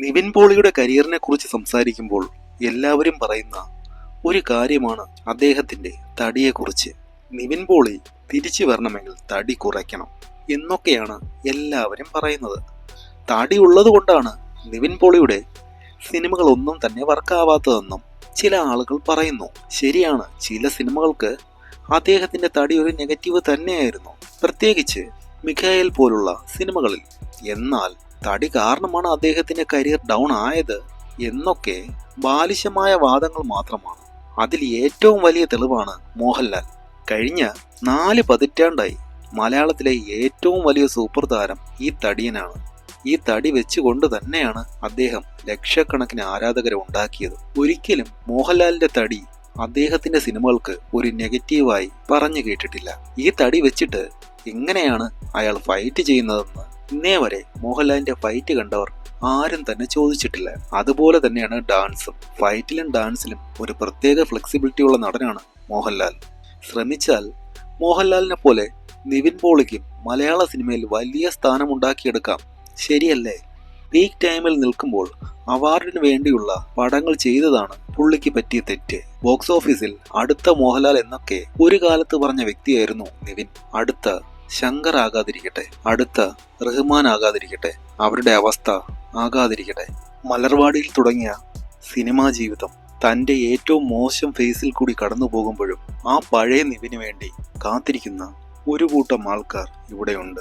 നിവിൻ പോളിയുടെ കരിയറിനെ കുറിച്ച് സംസാരിക്കുമ്പോൾ എല്ലാവരും പറയുന്ന ഒരു കാര്യമാണ് അദ്ദേഹത്തിന്റെ തടിയെക്കുറിച്ച്. നിവിൻ പോളി തിരിച്ചു വരണമെങ്കിൽ തടി കുറയ്ക്കണം എന്നൊക്കെയാണ് എല്ലാവരും പറയുന്നത്. തടി ഉള്ളത് കൊണ്ടാണ് നിവിൻ പോളിയുടെ സിനിമകളൊന്നും തന്നെ വർക്കാവാത്തതെന്നും ചില ആളുകൾ പറയുന്നു. ശരിയാണ് ചില സിനിമകൾക്ക് അദ്ദേഹത്തിന്റെ തടി ഒരു നെഗറ്റീവ് തന്നെയായിരുന്നു. പ്രത്യേകിച്ച് മിഖായൽ പോലുള്ള സിനിമകളിൽ. എന്നാൽ തടി കാരണമാണ് അദ്ദേഹത്തിന്റെ കരിയർ ഡൗൺ ആയത് എന്നൊക്കെ ബാലിശമായ വാദങ്ങൾ മാത്രമാണ്. അതിൽ ഏറ്റവും വലിയ തെളിവാണ് മോഹൻലാൽ. കഴിഞ്ഞ നാല് പതിറ്റാണ്ടായി മലയാളത്തിലെ ഏറ്റവും വലിയ സൂപ്പർ താരം ഈ തടിയനാണ്. ഈ തടി വെച്ചുകൊണ്ട് തന്നെയാണ് അദ്ദേഹം ലക്ഷക്കണക്കിന് ആരാധകരെ ഉണ്ടാക്കിയത്. ഒരിക്കലും മോഹൻലാലിന്റെ തടി അദ്ദേഹത്തിന്റെ സിനിമകൾക്ക് ഒരു നെഗറ്റീവായി പറഞ്ഞു കേട്ടിട്ടില്ല. ഈ തടി വെച്ചിട്ട് എങ്ങനെയാണ് അയാൾ ഫൈറ്റ് ചെയ്യുന്നതെന്ന് ഇന്നേ വരെ മോഹൻലാലിന്റെ ഫൈറ്റ് കണ്ടവർ ആരും തന്നെ ചോദിച്ചിട്ടില്ല. അതുപോലെ തന്നെയാണ് ഡാൻസും ഫൈറ്റിലും ഡാൻസിലും ഒരു പ്രത്യേക ഫ്ലെക്സിബിലിറ്റി ഉള്ള നടനാണ് മോഹൻലാൽ. ശ്രമിച്ചാൽ മോഹൻലാലിനെ പോലെ നിവിൻ പോളിക്കും മലയാള സിനിമയിൽ വലിയ സ്ഥാനമുണ്ടാക്കിയെടുക്കാം. ശരിയല്ലേ? പീക്ക് ടൈമിൽ നിൽക്കുമ്പോൾ അവാർഡിന് വേണ്ടിയുള്ള പടങ്ങൾ ചെയ്തതാണ് പുള്ളിക്ക് പറ്റിയ തെറ്റ്. ബോക്സ് ഓഫീസിൽ അടുത്ത മോഹൻലാൽ എന്നൊക്കെ ഒരു കാലത്ത് പറഞ്ഞ വ്യക്തിയായിരുന്നു നിവിൻ. അടുത്ത ശങ്കർ ആകാതിരിക്കട്ടെ അടുത്ത റഹ്മാൻ ആകാതിരിക്കട്ടെ അവരുടെ അവസ്ഥ ആകാതിരിക്കട്ടെ. മലർവാടിയിൽ തുടങ്ങിയ സിനിമാ ജീവിതം തന്റെ ഏറ്റവും മോശം ഫേസിൽ കൂടി കടന്നു പോകുമ്പോഴും ആ പഴയ നിവിന് വേണ്ടി കാത്തിരിക്കുന്ന ഒരു കൂട്ടം ആൾക്കാർ ഇവിടെയുണ്ട്.